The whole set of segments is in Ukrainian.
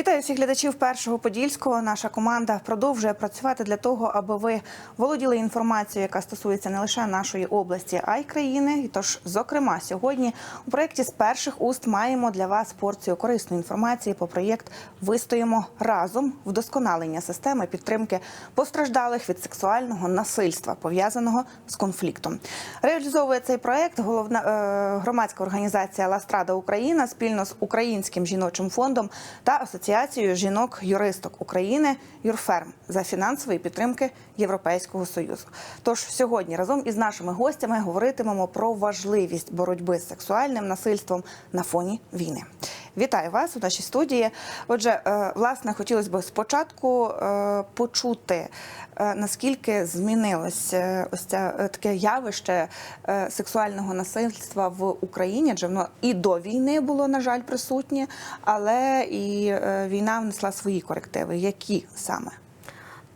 Вітаю всіх глядачів першого подільського. Наша команда продовжує працювати для того, аби ви володіли інформацією, яка стосується не лише нашої області, а й країни. І тож, зокрема, сьогодні у проєкті з перших уст маємо для вас порцію корисної інформації по проєкт Вистоїмо разом вдосконалення системи підтримки постраждалих від сексуального насильства, пов'язаного з конфліктом. Реалізовує цей проєкт головна е, громадська організація Ластрада Україна спільно з Українським жіночим фондом та Асоціацією жінок-юристок України Юрферм за фінансової підтримки Європейського союзу. Тож сьогодні разом із нашими гостями говоритимемо про важливість боротьби з сексуальним насильством на фоні війни. Вітаю вас у нашій студії. Отже, е, власне, хотілося б спочатку е, почути, е, наскільки змінилось е, ось це таке явище сексуального насильства в Україні, адже воно і до війни було, на жаль, присутнє, але і війна внесла свої корективи. Які саме?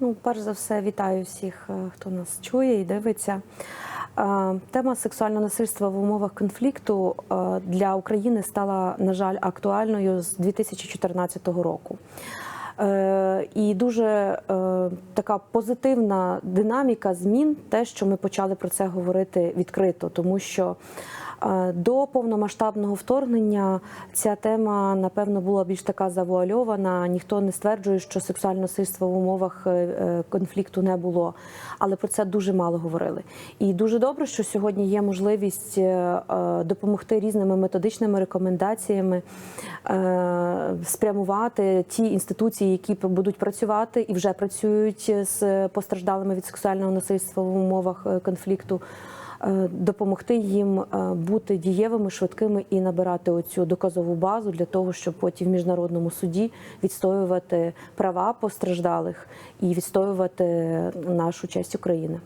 Ну, перш за все, вітаю всіх, е, хто нас чує і дивиться. Е, Тема сексуального насильства в умовах конфлікту е, для України стала, на жаль, актуальною з 2014 року. І дуже така позитивна динаміка змін, те, що ми почали про це говорити відкрито, тому що до повномасштабного вторгнення ця тема, напевно, була більш така завуальована. Ніхто не стверджує, що сексуальне насильство в умовах е, е, конфлікту не було, але про це дуже мало говорили. І дуже добре, що сьогодні є можливість е, допомогти різними методичними рекомендаціями спрямувати ті інституції, які будуть працювати і вже працюють з постраждалими від сексуального насильства в умовах конфлікту. Е, Допомогти їм е, бути дієвими, швидкими і набирати оцю доказову базу для того, щоб потім в міжнародному суді відстоювати права постраждалих і відстоювати нашу честь України.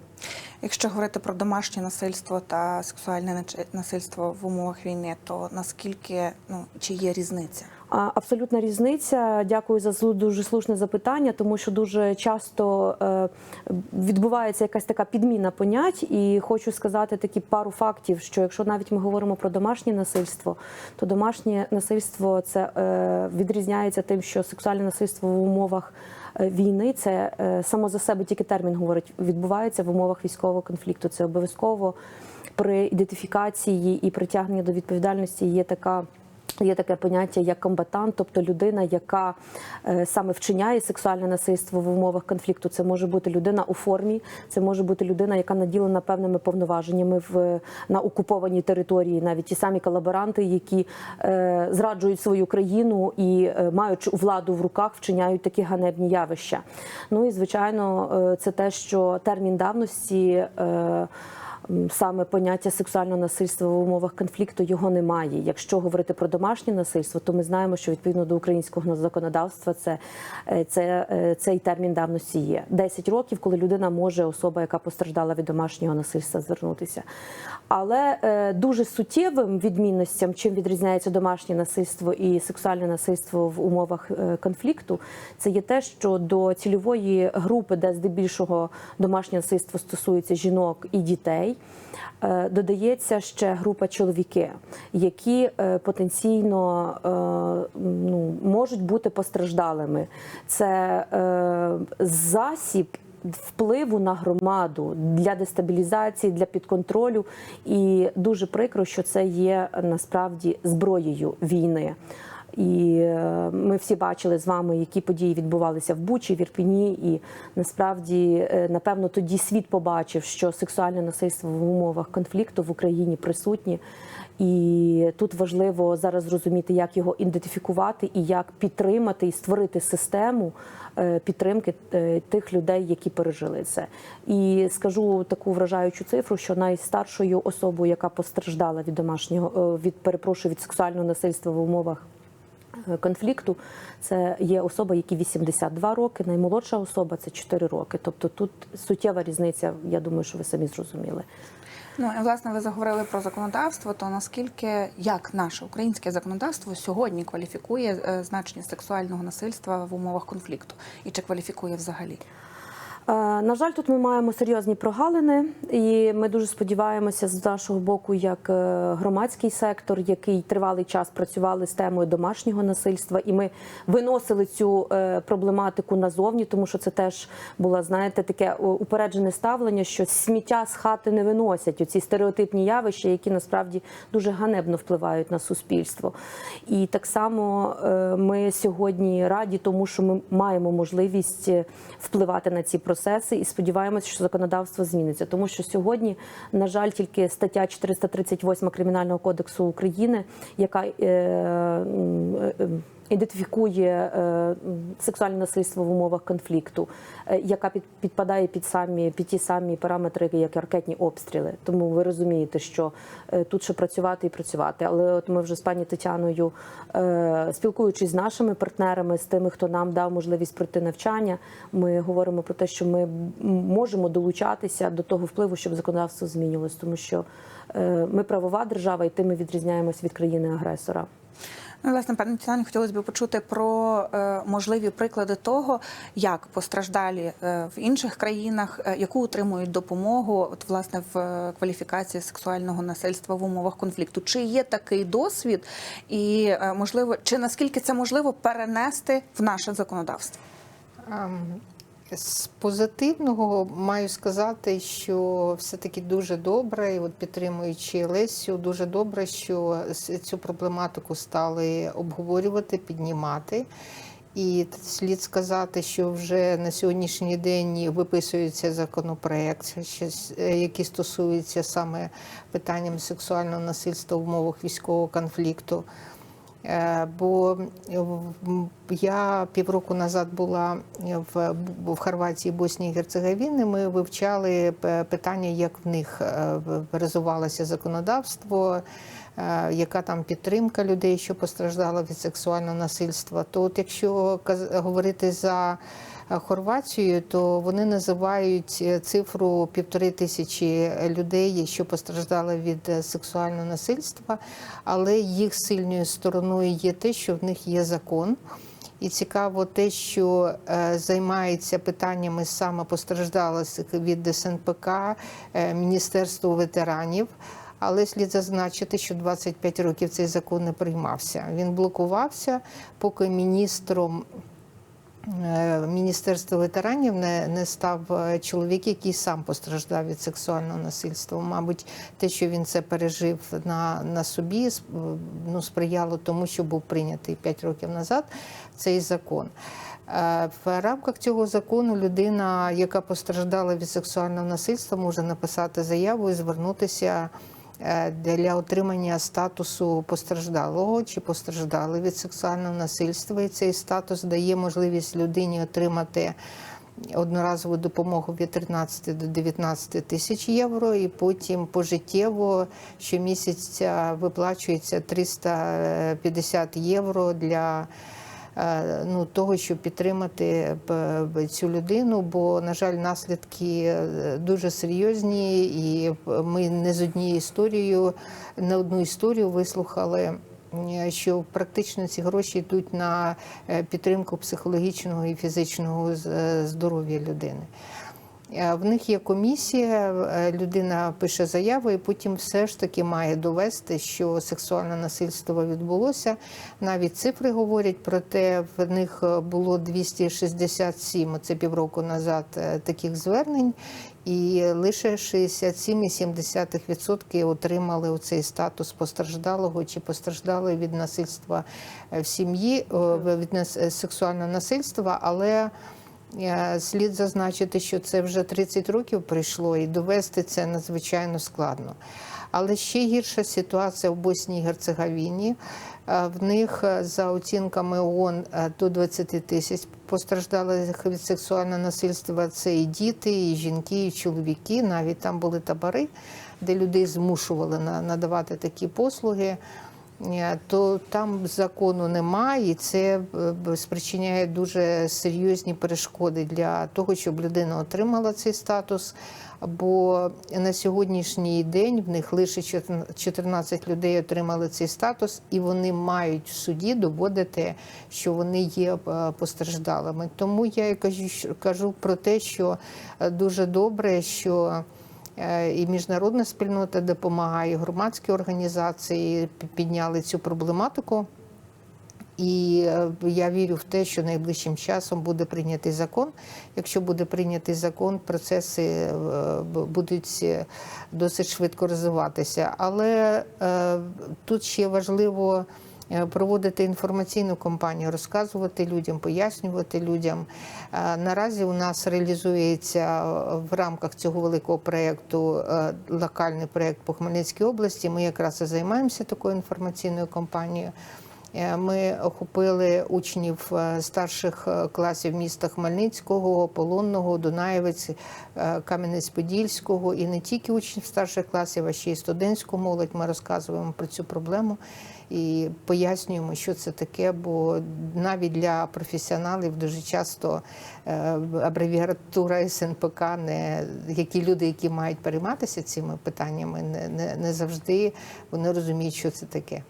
Якщо говорити про домашнє насильство та сексуальне насильство в умовах війни, то наскільки ну чи є різниця? Абсолютна різниця. Дякую за дуже слушне запитання, тому що дуже часто е, відбувається якась така підміна понять, і хочу сказати такі пару фактів: що якщо навіть ми говоримо про домашнє насильство, то домашнє насильство це е, відрізняється тим, що сексуальне насильство в умовах. Е, Війни це е, само за себе тільки термін говорить, відбувається в умовах військового конфлікту. Це обов'язково при ідентифікації і притягненні до відповідальності є така. Є таке поняття як комбатант, тобто людина, яка е, саме вчиняє сексуальне насильство в умовах конфлікту. Це може бути людина у формі, це може бути людина, яка наділена певними повноваженнями в на окупованій території, навіть ті самі колаборанти, які е, зраджують свою країну і е, маючи владу в руках, вчиняють такі ганебні явища. Ну і звичайно, е, це те, що термін давності. Е, саме поняття сексуального насильства в умовах конфлікту його немає. Якщо говорити про домашнє насильство, то ми знаємо, що відповідно до українського законодавства це, е, це е, цей термін давності є 10 років, коли людина може, особа, яка постраждала від домашнього насильства, звернутися. Але е, дуже суттєвим відмінностям, чим відрізняється домашнє насильство і сексуальне насильство в умовах конфлікту, це є те, що до цільової групи, де здебільшого домашнє насильство стосується жінок і дітей, додається ще група чоловіки, які е, потенційно е, ну, можуть бути постраждалими. Це е, засіб впливу на громаду для дестабілізації, для підконтролю. І дуже прикро, що це є насправді зброєю війни. І е, ми всі бачили з вами, які події відбувалися в Бучі, в Ірпіні. І насправді, е, напевно, тоді світ побачив, що сексуальне насильство в умовах конфлікту в Україні присутнє. І тут важливо зараз зрозуміти, як його ідентифікувати і як підтримати і створити систему е, підтримки тих людей, які пережили це. І скажу таку вражаючу цифру, що найстаршою особою, яка постраждала від домашнього від перепрошую від сексуального насильства в умовах конфлікту, це є особа, які 82 роки, наймолодша особа це 4 роки. Тобто тут суттєва різниця. Я думаю, що ви самі зрозуміли. Ну і власне ви заговорили про законодавство. То наскільки як наше українське законодавство сьогодні кваліфікує е, значення сексуального насильства в умовах конфлікту, і чи кваліфікує взагалі? Е, На жаль, тут ми маємо серйозні прогалини, і ми дуже сподіваємося з нашого боку, як е, громадський сектор, який тривалий час працювали з темою домашнього насильства, і ми виносили цю е, проблематику назовні, тому що це теж було, знаєте, таке упереджене ставлення, що сміття з хати не виносять. Оці стереотипні явища, які насправді дуже ганебно впливають на суспільство. І так само ми сьогодні раді, тому що ми маємо можливість впливати на ці процеси і сподіваємося, що законодавство зміниться. Тому що сьогодні, на жаль, тільки стаття 438 Кримінального кодексу України, яка е, е, ідентифікує е, сексуальне насильство в умовах конфлікту, е, яка під, підпадає під самі під ті самі параметри, як ракетні обстріли. Тому ви розумієте, що е, тут ще працювати і працювати. Але от ми вже з пані Тетяною, спілкуючись з нашими партнерами, з тими, хто нам дав можливість пройти навчання, ми говоримо про те, що ми можемо долучатися до того впливу, щоб законодавство змінювалось, тому що ми правова держава, і тим ми відрізняємось від країни агресора. Ну, власне, пане Тетяно, хотілося б почути про е, можливі приклади того, як постраждалі е, в інших країнах, е, яку отримують допомогу, от власне в кваліфікації сексуального насильства в умовах конфлікту. Чи є такий досвід, і можливо, чи наскільки це можливо перенести в наше законодавство? З позитивного маю сказати, що все-таки дуже добре, і от підтримуючи Лесю, дуже добре, що цю проблематику стали обговорювати, піднімати. І слід сказати, що вже на сьогоднішній день виписується законопроект, е, який стосується саме питанням сексуального насильства в умовах військового конфлікту. Е, Бо я півроку назад була в, в Хорватії, Боснії і Герцеговіни. Ми вивчали питання, як в них е, розвивалося законодавство, е, яка там підтримка людей, що постраждала від сексуального насильства. То, от якщо говорити за е, Хорватію, то вони називають е, цифру півтори тисячі людей, що постраждали від е, сексуального насильства, але їх сильною стороною є те, що в них є закон. І цікаво те, що е, займається питаннями саме постраждалих від СНПК, е, Міністерство ветеранів. Але слід зазначити, що 25 років цей закон не приймався. Він блокувався, поки міністром Е, Міністерства ветеранів не, не став е, чоловік, який сам постраждав від сексуального насильства. Мабуть, те, що він це пережив на, на собі, ну, сприяло тому, що був прийнятий 5 років назад цей закон. Е, В рамках цього закону людина, яка постраждала від сексуального насильства, може написати заяву і звернутися е, для отримання статусу постраждалого чи постраждали від сексуального насильства. І цей статус дає можливість людині отримати одноразову допомогу від 13 до 19 тисяч євро, і потім пожиттєво щомісяця виплачується 350 євро для е, ну, того, щоб підтримати б цю людину, бо, на жаль, наслідки е, дуже серйозні, і ми не з однією історією, не одну історію вислухали. е, Що практично ці гроші йдуть на е, підтримку психологічного і фізичного е, здоров'я людини. Е, В них є комісія, е, людина пише заяву, і потім все ж таки має довести, що сексуальне насильство відбулося. Навіть цифри говорять про те, в них е, було 267, це півроку назад, таких звернень, і лише 67,7% отримали оцей статус постраждалого чи постраждали від насильства в сім'ї, від сексуального насильства, але Слід зазначити, що це вже 30 років пройшло, і довести це надзвичайно складно. Але ще гірша ситуація в Боснії і Герцеговіні. Е, В них е, за оцінками ООН е, до 20 тисяч постраждалих від сексуального насильства. Це і діти, і жінки, і чоловіки. Навіть там були табори, де людей змушували надавати такі послуги. Е, то там закону немає, і це е, спричиняє дуже серйозні перешкоди для того, щоб людина отримала цей статус. Бо на сьогоднішній день в них лише 14 людей отримали цей статус, і вони мають в суді доводити, що вони є е, постраждалими. Тому я і кажу, про те, що дуже добре, що і міжнародна спільнота допомагає, і громадські організації підняли цю проблематику. І е, я вірю в те, що найближчим часом буде прийнятий закон. Якщо буде прийнятий закон, процеси е, будуть е, досить швидко розвиватися. Але е, тут ще важливо е, проводити інформаційну кампанію, розказувати людям, пояснювати людям. Е, Наразі у нас реалізується е, в рамках цього великого проєкту е, локальний проєкт по Хмельницькій області. Ми якраз і займаємося такою інформаційною кампанією. Е, Ми охопили учнів е, старших е, класів міста Хмельницького, Полонного, Дунаєвець, Кам'янець-Подільського і не тільки учнів старших класів, а ще й студентську молодь. Ми розказуємо про цю проблему і пояснюємо, що це таке. Бо навіть для професіоналів дуже часто абревіатура СНПК, не які люди, які мають перейматися цими питаннями, не, не, не завжди вони розуміють, що це таке.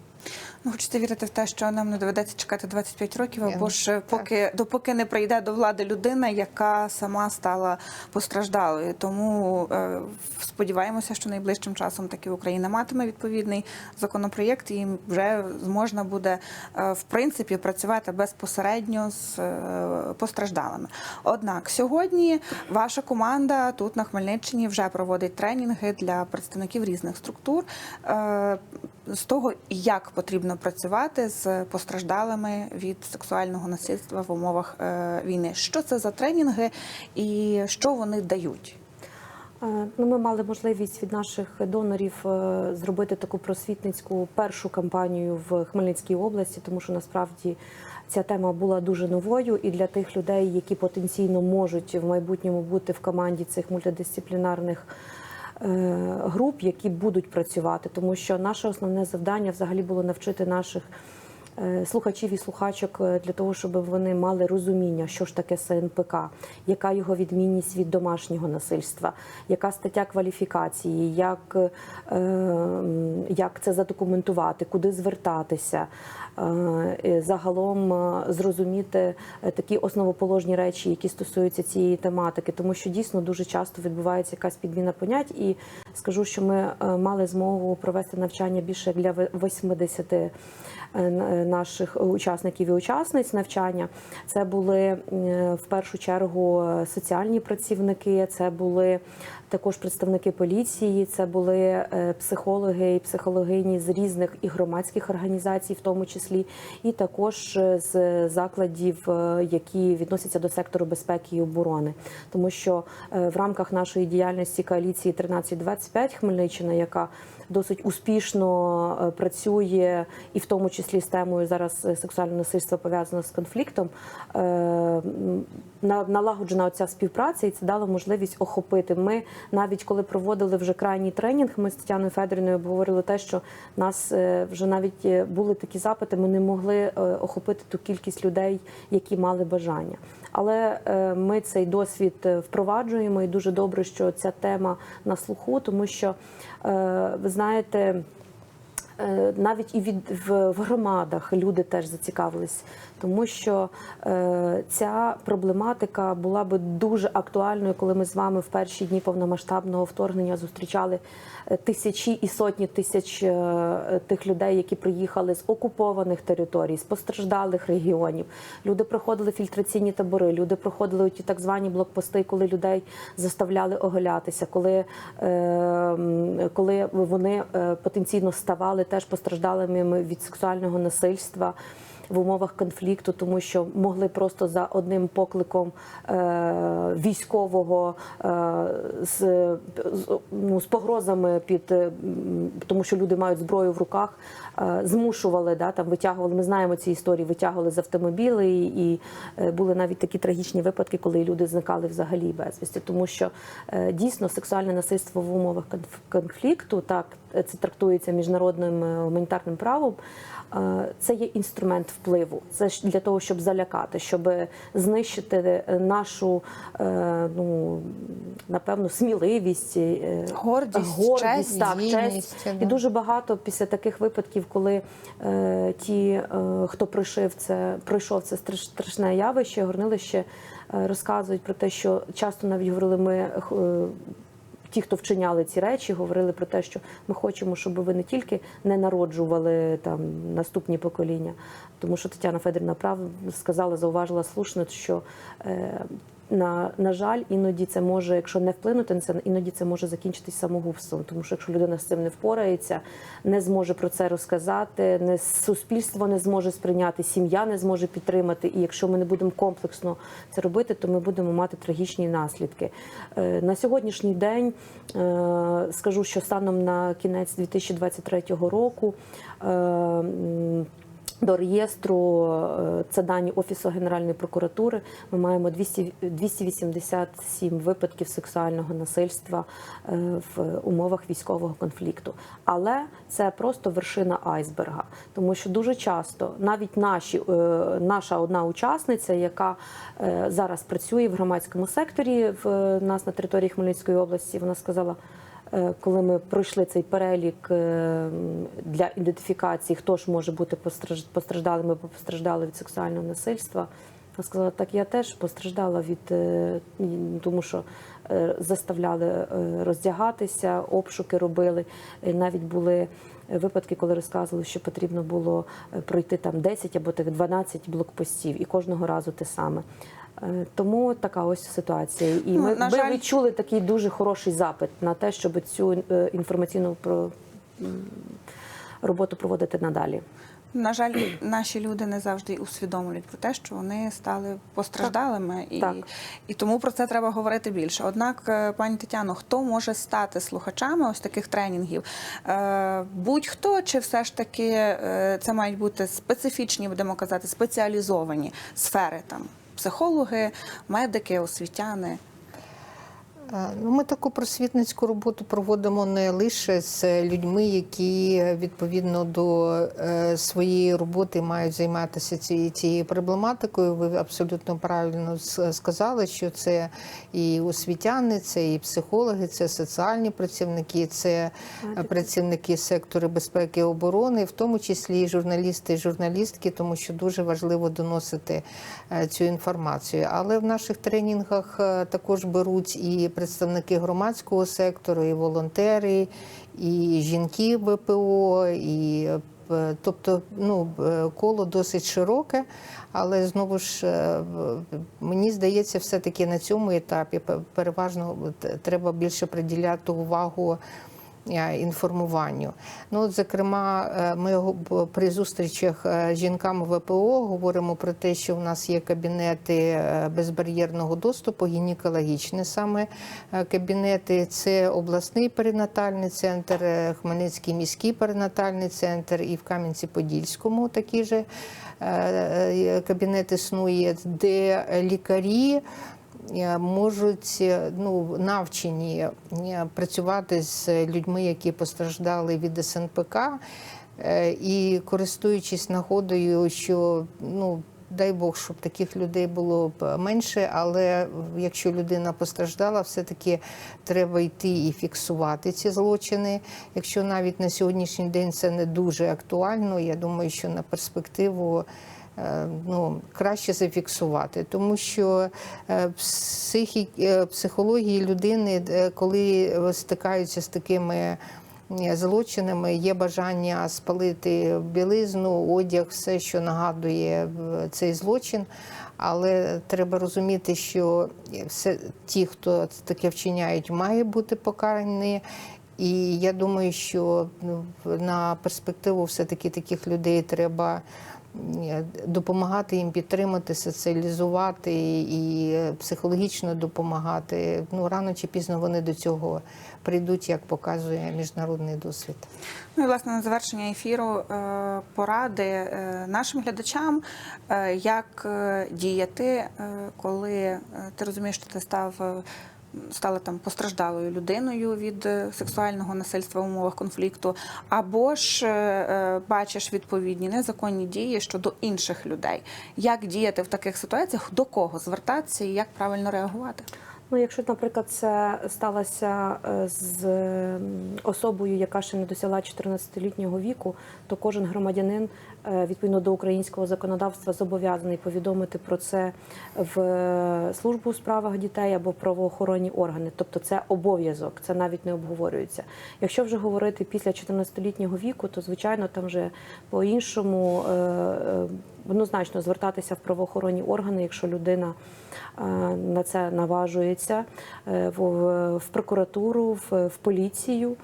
Ну, хочете вірити в те, що нам не доведеться чекати 25 років, або ж поки допоки не прийде до влади людина, яка сама стала постраждалою. Тому е, сподіваємося, що найближчим часом таки Україна матиме відповідний законопроєкт, і вже можна буде е, в принципі працювати безпосередньо з е, постраждалими. Однак сьогодні ваша команда тут на Хмельниччині вже проводить тренінги для представників різних структур. е, з того, як потрібно працювати з постраждалими від сексуального насильства в умовах е, війни. Що це за тренінги і що вони дають? Е, Ну, ми мали можливість від наших донорів е, зробити таку просвітницьку першу кампанію в Хмельницькій області, тому що насправді ця тема була дуже новою і для тих людей, які потенційно можуть в майбутньому бути в команді цих мультидисциплінарних. Е, Груп, які будуть працювати, тому що наше основне завдання взагалі було навчити наших е, слухачів і слухачок е, для того, щоб вони мали розуміння, що ж таке СНПК, яка його відмінність від домашнього насильства, яка стаття кваліфікації, як, як це задокументувати, куди звертатися. Е, Загалом е, зрозуміти е, такі основоположні речі, які стосуються цієї тематики, тому що дійсно дуже часто відбувається якась підміна понять. І скажу, що ми мали змогу провести навчання більше для ви- 80 е, н- наших учасників і учасниць навчання. Це були е, в першу чергу е, соціальні працівники, це були також представники поліції, це були е, психологи і психологині з різних і громадських організацій, в тому числі, і також е, з закладів, е, які відносяться до сектору безпеки і оборони, тому що е, в рамках нашої діяльності коаліції 1325 Хмельниччина, яка досить успішно е, працює, і в тому числі з темою зараз е, сексуального насильства пов'язано з конфліктом. е, Налагоджена оця співпраця, і це дало можливість охопити. Ми навіть коли проводили вже крайній тренінг, ми з Тетяною Федорівною обговорили те, що нас вже навіть були такі запити, ми не могли охопити ту кількість людей, які мали бажання. Але ми цей досвід впроваджуємо, і дуже добре, що ця тема на слуху, тому що ви. Е, Навіть і від в, в громадах люди теж зацікавились, тому що е, ця проблематика була би дуже актуальною, коли ми з вами в перші дні повномасштабного вторгнення зустрічали е, тисячі і сотні тисяч е, тих людей, які приїхали з окупованих територій, з постраждалих регіонів. Люди проходили фільтраційні табори, люди проходили ті так звані блокпости, коли людей заставляли оголятися, коли, е, коли вони е, потенційно ставали теж постраждалими від сексуального насильства. В умовах конфлікту, тому що могли просто за одним покликом е, військового е, з, з, ну, з погрозами під е, тому, що люди мають зброю в руках, е, змушували да там витягували. Ми знаємо ці історії, витягували з автомобілів і, е, були навіть такі трагічні випадки, коли люди зникали взагалі безвісті, тому що е, дійсно сексуальне насильство в умовах конф- конфлікту, так це трактується міжнародним е, гуманітарним правом. е, Це є інструмент впливу. Це ж для того, щоб залякати, щоб знищити е, нашу ну напевно сміливість, е, Гордість, гордість честь, так, честь. да. І дуже багато після таких випадків, коли е, ті, е, хто пройшов це, пройшов це страшне явище, горнилище, е, розказують про те, що часто навіть говорили ми. Ті, хто вчиняли ці речі, говорили про те, що ми хочемо, щоб ви не тільки не народжували там наступні покоління, тому що Тетяна Федорівна прав сказала, зауважила слушно, що е, на, на жаль, іноді це може, якщо не вплинути на це, іноді це може закінчитись самогубством. Тому що якщо людина з цим не впорається, не зможе про це розказати, не суспільство не зможе сприйняти, сім'я не зможе підтримати. І якщо ми не будемо комплексно це робити, то ми будемо мати трагічні наслідки. Е, На сьогоднішній день е, скажу, що станом на кінець 2023 року. До реєстру е, це дані Офісу Генеральної прокуратури. Ми маємо 200, 287 випадків сексуального насильства е, в умовах військового конфлікту. Але це просто вершина айсберга, тому що дуже часто навіть наші, е, наша одна учасниця, яка зараз працює в громадському секторі в нас на території Хмельницької області, вона сказала. Е, коли ми пройшли цей перелік е, для ідентифікації, хто ж може бути постраж- постраждалим або постраждали від сексуального насильства, вона сказала, так я теж постраждала від е, тому, що заставляли е, роздягатися, обшуки робили. Навіть були випадки, коли розказували, що потрібно було е, пройти там 10 або так 12 блокпостів, і кожного разу те саме. Е, Тому така ось ситуація. І Ну, ми, на ми жаль- відчули такий дуже хороший запит на те, щоб цю е, інформаційну про роботу проводити надалі. На жаль, наші люди не завжди усвідомлюють про те, що вони стали постраждалими, і, Так. і тому про це треба говорити більше. Однак, е, пані Тетяно, хто може стати слухачами ось таких тренінгів? Е, Будь-хто, чи все ж таки е, це мають бути специфічні, будемо казати, спеціалізовані сфери там психологи, медики, освітяни. Е, Ну, ми таку просвітницьку роботу проводимо не лише з людьми, які відповідно до е, своєї роботи мають займатися цією, проблематикою. Ви абсолютно правильно сказали, що це і освітяни, це і психологи, це соціальні працівники, це е, працівники сектору безпеки і оборони, в тому числі і журналісти і журналістки, тому що дуже важливо доносити е, цю інформацію. Але в наших тренінгах е, також беруть і представники громадського сектору, і волонтери, і жінки ВПО, і е, тобто ну, е, коло досить широке, але знову ж е, мені здається, все-таки на цьому етапі переважно треба більше приділяти увагу інформуванню. Ну, от, зокрема, е, ми при зустрічах е, з жінками ВПО говоримо про те, що в нас є кабінети е, безбар'єрного доступу, гінекологічні саме е, кабінети. Це обласний перинатальний центр, е, Хмельницький міський перинатальний центр і в Кам'янці-Подільському такі ж е, кабінет існує, де лікарі е, можуть е, ну, навчені е, працювати з людьми, які постраждали від СНПК, Е, і користуючись нагодою, що ну. Дай Бог, щоб таких людей було б менше, але якщо людина постраждала, все-таки треба йти і фіксувати ці злочини. Якщо навіть на сьогоднішній день це не дуже актуально, я думаю, що на перспективу е, ну, краще зафіксувати, тому що е, психі, е, психології людини, е, коли стикаються з такими е, злочинами, є бажання спалити білизну, одяг, все, що нагадує е, цей злочин. Але треба розуміти, що все ті, хто таке вчиняють, має бути покарані. І я думаю, що ну, на перспективу все-таки таких людей треба е, допомагати їм підтримати, соціалізувати і психологічно допомагати. Ну рано чи пізно вони до цього прийдуть, як показує міжнародний досвід. Ну і власне на завершення ефіру е, поради е, нашим глядачам, е, як діяти, коли ти розумієш, що ти став. Стала там постраждалою людиною від е, сексуального насильства в умовах конфлікту, або ж е, е, бачиш відповідні незаконні дії щодо інших людей. Як діяти в таких ситуаціях, до кого звертатися і як правильно реагувати? Ну, якщо, наприклад, це сталося з особою, яка ще не досягла 14-літнього віку, то кожен громадянин відповідно до українського законодавства зобов'язаний повідомити про це в е, службу у справах дітей або правоохоронні органи. Тобто це обов'язок, це навіть не обговорюється. Якщо вже говорити після 14-літнього віку, то звичайно там вже по-іншому е, е, однозначно звертатися в правоохоронні органи, якщо людина е, на це наважується е, в, прокуратуру, в поліцію.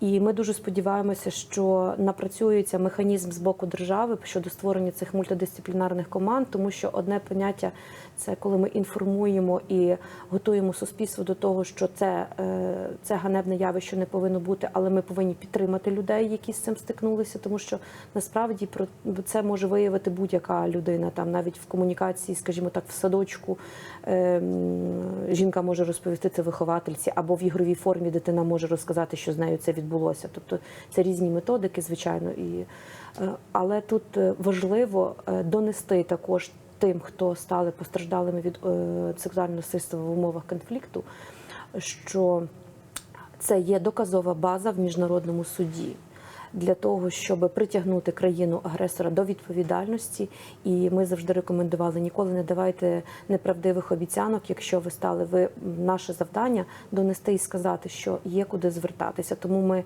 І ми дуже сподіваємося, що напрацюється механізм з боку держави щодо створення цих мультидисциплінарних команд, тому що одне поняття це коли ми інформуємо і готуємо суспільство до того, що це, е, це ганебне явище не повинно бути, але ми повинні підтримати людей, які з цим стикнулися, тому що насправді про це може виявити будь-яка людина, там навіть в комунікації, скажімо так, в садочку ем, жінка може розповісти це виховательці, або в ігровій формі дитина може розказати, що з нею це відбулося. Тобто це різні методики, звичайно, і е, але тут е, важливо донести також тим, хто стали постраждалими від е, сексуального насильства в умовах конфлікту, що це є доказова база в міжнародному суді. Для того щоб притягнути країну агресора до відповідальності, і ми завжди рекомендували ніколи не давайте неправдивих обіцянок. Якщо ви стали, ви наше завдання донести і сказати, що є куди звертатися. Тому ми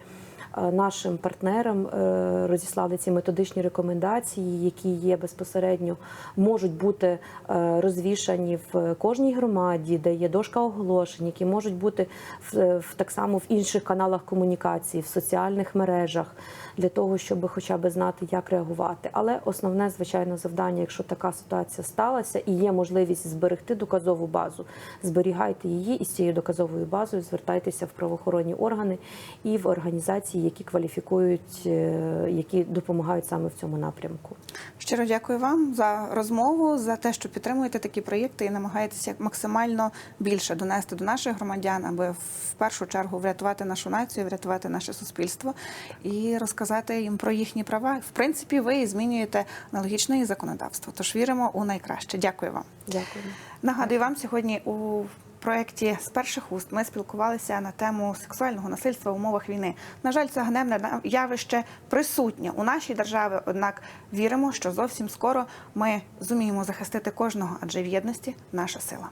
нашим партнерам е, розіслали ці методичні рекомендації, які є безпосередньо можуть бути е, розвішані в кожній громаді, де є дошка оголошень, які можуть бути в, в так само в інших каналах комунікації, в соціальних мережах, для того, щоб хоча б знати, як реагувати. Але основне, звичайно, завдання, якщо така ситуація сталася і є можливість зберегти доказову базу, зберігайте її і з цією доказовою базою звертайтеся в правоохоронні органи і в організації, які кваліфікують, е, які допомагають саме в цьому напрямку. Щиро дякую вам за розмову, за те, що підтримуєте такі проєкти і намагаєтеся максимально більше донести до наших громадян, аби в першу чергу врятувати нашу націю, врятувати наше суспільство і розказати їм про їхні права. В принципі, ви і змінюєте аналогічне і законодавство. Тож віримо у найкраще. Дякую вам. Дякую. Нагадую вам сьогодні у проєкті з перших уст ми спілкувалися на тему сексуального насильства в умовах війни. На жаль, це гневне явище присутнє у нашій державі. Однак віримо, що зовсім скоро ми зуміємо захистити кожного, адже в єдності наша сила.